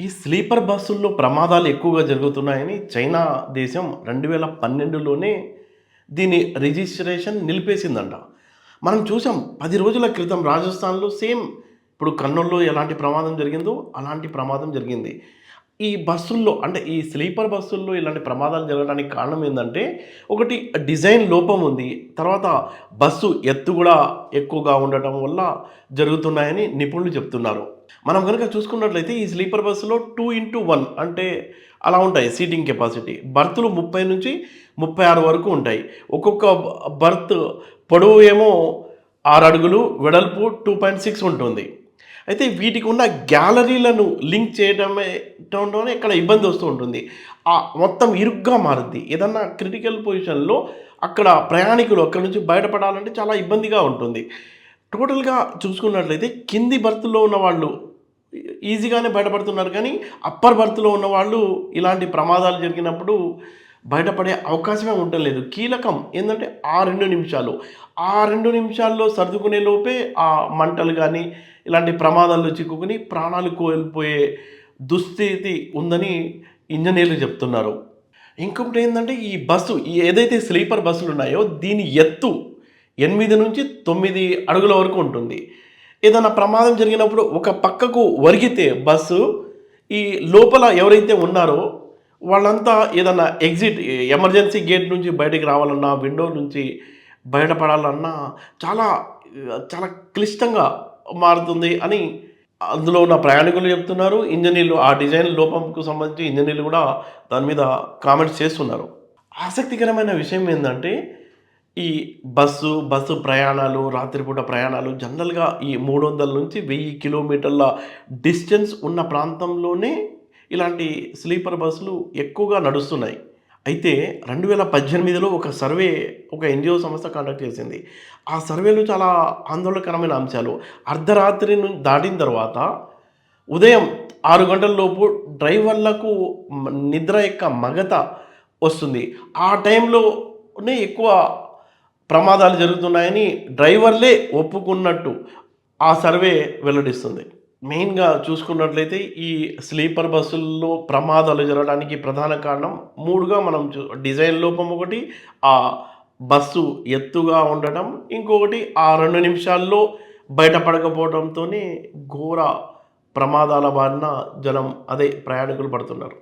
ఈ స్లీపర్ బస్సుల్లో ప్రమాదాలు ఎక్కువగా జరుగుతున్నాయని చైనా దేశం రెండు వేల పన్నెండులోనే దీని రిజిస్ట్రేషన్ నిలిపేసిందంట. మనం చూసాం పది రోజుల క్రితం రాజస్థాన్లో సేమ్ ఇప్పుడు కర్నూల్లో ఎలాంటి ప్రమాదం జరిగిందో అలాంటి ప్రమాదం జరిగింది. ఈ బస్సుల్లో అంటే ఈ స్లీపర్ బస్సుల్లో ఇలాంటి ప్రమాదాలు జరగడానికి కారణం ఏంటంటే ఒకటి డిజైన్ లోపం ఉంది. తర్వాత బస్సు ఎత్తు కూడా ఎక్కువగా ఉండటం వల్ల జరుగుతున్నాయని నిపుణులు చెప్తున్నారు. మనం కనుక చూసుకున్నట్లయితే ఈ స్లీపర్ బస్సులో టూ ఇంటూ వన్ అంటే అలా ఉంటాయి సీటింగ్ కెపాసిటీ. బర్తులు ముప్పై నుంచి ముప్పై ఆరు వరకు ఉంటాయి. ఒక్కొక్క బర్త్ పొడవు ఏమో ఆరు అడుగులు వెడల్పు టూ పాయింట్ సిక్స్ ఉంటుంది. అయితే వీటికి ఉన్న గ్యాలరీలను లింక్ చేయడమే చేయడంలోనే ఇక్కడ ఇబ్బంది వస్తూ ఉంటుంది. ఆ మొత్తం ఇరుగ్గా మారుద్ది. ఏదన్నా క్రిటికల్ పొజిషన్లో అక్కడ ప్రయాణికులు అక్కడ నుంచి బయటపడాలంటే చాలా ఇబ్బందిగా ఉంటుంది. టోటల్గా చూసుకున్నట్లయితే కింది బర్త్లో ఉన్న వాళ్ళు ఈజీగానే బయటపడుతున్నారు. కానీ అప్పర్ బర్త్లో ఉన్న వాళ్ళు ఇలాంటి ప్రమాదాలు జరిగినప్పుడు బయటపడే అవకాశమే ఉండలేదు కీలకం ఏంటంటే ఆ రెండు నిమిషాలు. ఆ రెండు నిమిషాల్లో సర్దుకునే లోపే ఆ మంటలు కానీ ఇలాంటి ప్రమాదాల్లో చిక్కుకుని ప్రాణాలు కోల్పోయే దుస్థితి ఉందని ఇంజనీర్లు చెప్తున్నారు. ఇంకొకటి ఏంటంటే ఈ బస్సు ఏదైతే స్లీపర్ బస్సులు ఉన్నాయో దీని ఎత్తు ఎనిమిది నుంచి తొమ్మిది అడుగుల వరకు ఉంటుంది. ఏదైనా ప్రమాదం జరిగినప్పుడు ఒక పక్కకు వరిగితే బస్సు ఈ లోపల ఎవరైతే ఉన్నారో వాళ్ళంతా ఏదన్నా ఎగ్జిట్ ఎమర్జెన్సీ గేట్ నుంచి బయటికి రావాలన్నా విండో నుంచి బయటపడాలన్నా చాలా చాలా క్లిష్టంగా మారుతుంది అని అందులో ఉన్న ప్రయాణికులు చెప్తున్నారు ఇంజనీర్లు ఆ డిజైన్ లోపంకు సంబంధించి ఇంజనీర్లు కూడా దాని మీద కామెంట్స్ చేస్తున్నారు. ఆసక్తికరమైన విషయం ఏంటంటే ఈ బస్సు బస్సు ప్రయాణాలు రాత్రిపూట ప్రయాణాలు జనరల్గా ఈ మూడు వందల నుంచి వెయ్యి కిలోమీటర్ల డిస్టెన్స్ ఉన్న ప్రాంతంలోనే ఇలాంటి స్లీపర్ బస్సులు ఎక్కువగా నడుస్తున్నాయి. అయితే రెండు వేల పద్దెనిమిదిలో ఒక సర్వే ఒక ఎన్జిఓ సంస్థ కండక్ట్ చేసింది. ఆ సర్వేలో చాలా ఆందోళనకరమైన అంశాలు. అర్ధరాత్రి నుంచి దాటిన తర్వాత ఉదయం ఆరు గంటల లోపు డ్రైవర్లకు నిద్ర యొక్క మగత వస్తుంది. ఆ టైంలోనే ఎక్కువ ప్రమాదాలు జరుగుతున్నాయని డ్రైవర్లే ఒప్పుకున్నట్టు ఆ సర్వే వెల్లడిస్తుంది. మెయిన్గా చూసుకున్నట్లయితే ఈ స్లీపర్ బస్సుల్లో ప్రమాదాలు జరగడానికి ప్రధాన కారణం మూడుగా మనం చూ డిజైన్ లోపం ఒకటి ఆ బస్సు ఎత్తుగా ఉండటం ఇంకొకటి ఆ రెండు నిమిషాల్లో బయటపడకపోవడంతోనే ఘోర ప్రమాదాల బారిన జనం అదే ప్రయాణికులు పడుతున్నారు.